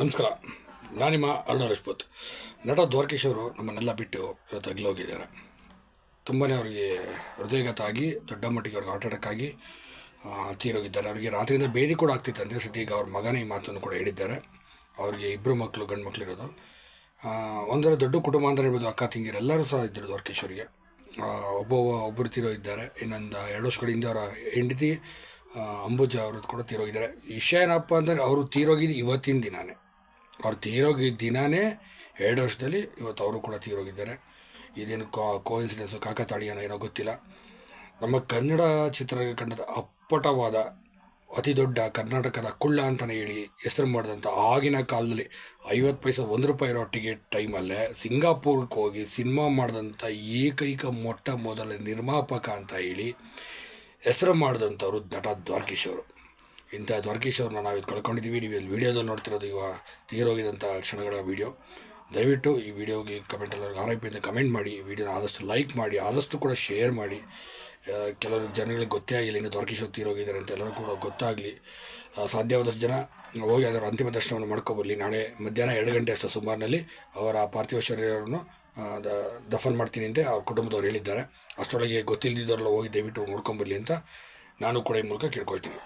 ನಮಸ್ಕಾರ. ನಾನು ನಿಮ್ಮ ಅರುಣ ರಜಪೂತ್. ನಟ ದ್ವಾರಕೀಶ್ ಅವರು ನಮ್ಮನ್ನೆಲ್ಲ ಬಿಟ್ಟು ಇವತ್ತು ಹೋಗಿದ್ದಾರೆ. ತುಂಬಾ ಅವರಿಗೆ ಹೃದಯಘಾತ ಆಗಿ ದೊಡ್ಡ ಮಟ್ಟಿಗೆ ಅವ್ರಿಗೆ ಹಾರ್ಟ್ ಅಟ್ಯಾಕ್ ಆಗಿ ತೀರೋಗಿದ್ದಾರೆ. ಅವರಿಗೆ ರಾತ್ರಿಯಿಂದ ಬೇದಿ ಕೂಡ ಆಗ್ತಿತ್ತು. ಸದ್ಯ ಸದ್ಯಕ್ಕೆ ಅವ್ರ ಮಗನೇ ಈ ಮಾತನ್ನು ಕೂಡ ಹೇಳಿದ್ದಾರೆ. ಅವರಿಗೆ ಇಬ್ಬರು ಮಕ್ಕಳು ಗಂಡು ಮಕ್ಕಳಿರೋದು ಒಂದರ ದೊಡ್ಡ ಕುಟುಂಬ ಅಂತ ಹೇಳ್ಬೋದು ಅಕ್ಕ, ತಿಂಗಿರು ಎಲ್ಲರೂ ಸಹ ಇದ್ದರು ದ್ವಾರಕೀಶ್ ಅವರಿಗೆ. ಒಬ್ಬರು ತೀರೋ ಇದ್ದಾರೆ. ಇನ್ನೊಂದು ಎರಡು ವರ್ಷ ಕಡೆಯಿಂದ ಅವರ ಹೆಂಡತಿ ಅಂಬುಜ ಅಂಬುಜಾ ಅವ್ರದ್ದು ಕೂಡ ತೀರೋಗಿದ್ದಾರೆ ವಿಷಯ ಏನಪ್ಪ ಅಂದರೆ ಅವರು ತೀರೋಗಿದ್ದು ಇವತ್ತಿನ ದಿನಾನೇ. ಅವ್ರು ತೀರೋಗಿದ್ದ ದಿನಾನೇ ಎರಡು ವರ್ಷದಲ್ಲಿ ಇವತ್ತು ಅವರು ಕೂಡ ತೀರೋಗಿದ್ದಾರೆ. ಇದೇನು ಕೋ ಕೋಇನ್ಸಿಡೆನ್ಸು ಕಾಕತಾಳೀಯನೋ ಏನೋ ಗೊತ್ತಿಲ್ಲ. ನಮ್ಮ ಕನ್ನಡ ಚಿತ್ರರಂಗದ ಅಪ್ಪಟವಾದ, ಅತಿ ದೊಡ್ಡ ಕರ್ನಾಟಕದ ಕುಳ್ಳ ಅಂತಲೇ ಹೇಳಿ ಹೆಸರು ಮಾಡಿದಂಥ ಆಗಿನ ಕಾಲದಲ್ಲಿ ಐವತ್ತು ಪೈಸೆ, ಒಂದು ರೂಪಾಯಿ ಇರೋ ಟಿಕೆಟ್ ಟೈಮಲ್ಲೇ ಸಿಂಗಾಪುರ್ಗೆ ಹೋಗಿ ಸಿನಿಮಾ ಮಾಡಿದಂಥ ಏಕೈಕ ಮೊಟ್ಟ ಮೊದಲ ನಿರ್ಮಾಪಕ ಅಂತ ಹೇಳಿ ಹೆಸರು ಮಾಡಿದಂಥವ್ರು ನಟ ದ್ವಾರಕೀಶ್ ಅವರು. ಇಂಥ ದ್ವಾರಕೀಶ್ ಅವ್ರನ್ನ ನಾವು ಇದು ಕಳ್ಕೊಂಡಿದ್ದೀವಿ ನೀವು ಇಲ್ಲಿ ವೀಡಿಯೋದಲ್ಲಿ ನೋಡ್ತಿರೋದು ಇವಾಗ ತೀರೋಗಿದಂಥ ಕ್ಷಣಗಳ ವೀಡಿಯೋ. ದಯವಿಟ್ಟು ಈ ವಿಡಿಯೋಗೆ ಕಮೆಂಟಲ್ಲಿ ಆರ್ ಐ ಪಿ ಅಂತ ಕಮೆಂಟ್ ಮಾಡಿ ವಿಡಿಯೋನ ಆದಷ್ಟು ಲೈಕ್ ಮಾಡಿ, ಆದಷ್ಟು ಕೂಡ ಶೇರ್ ಮಾಡಿ. ಕೆಲವರು ಜನಗಳಿಗೆ ಗೊತ್ತೇ ಆಗಿಲ್ಲ ಇನ್ನು ದ್ವಾರಕೀಶ್ ತೀರೋಗಿದ್ದಾರೆ ಅಂತ ಎಲ್ಲರೂ ಕೂಡ ಗೊತ್ತಾಗಲಿ. ಸಾಧ್ಯವಾದಷ್ಟು ಜನ ಹೋಗಿ ಅದರ ಅಂತಿಮ ದರ್ಶನವನ್ನು ಮಾಡ್ಕೊಬರಲಿ. ನಾಳೆ ಮಧ್ಯಾಹ್ನ ಎರಡು ಗಂಟೆ ಅಷ್ಟು ಸುಮಾರಿನಲ್ಲಿ ಅವರ ಪಾರ್ಥಿವ ಶರೀರವನ್ನು ದಫನ್ ಮಾಡ್ತೀನಿ ಅಂತ ಅವ್ರ ಕುಟುಂಬದವ್ರು ಹೇಳಿದ್ದಾರೆ. ಅಷ್ಟರೊಳಗೆ ಗೊತ್ತಿಲ್ಲದಿದ್ದವರೆಲ್ಲ ಹೋಗಿ ದಯವಿಟ್ಟು ನೋಡ್ಕೊಂಬರಲಿ ಅಂತ ನಾನು ಕೂಡ ಈ ಮೂಲಕ ಕೇಳ್ಕೊಳ್ತೀನಿ.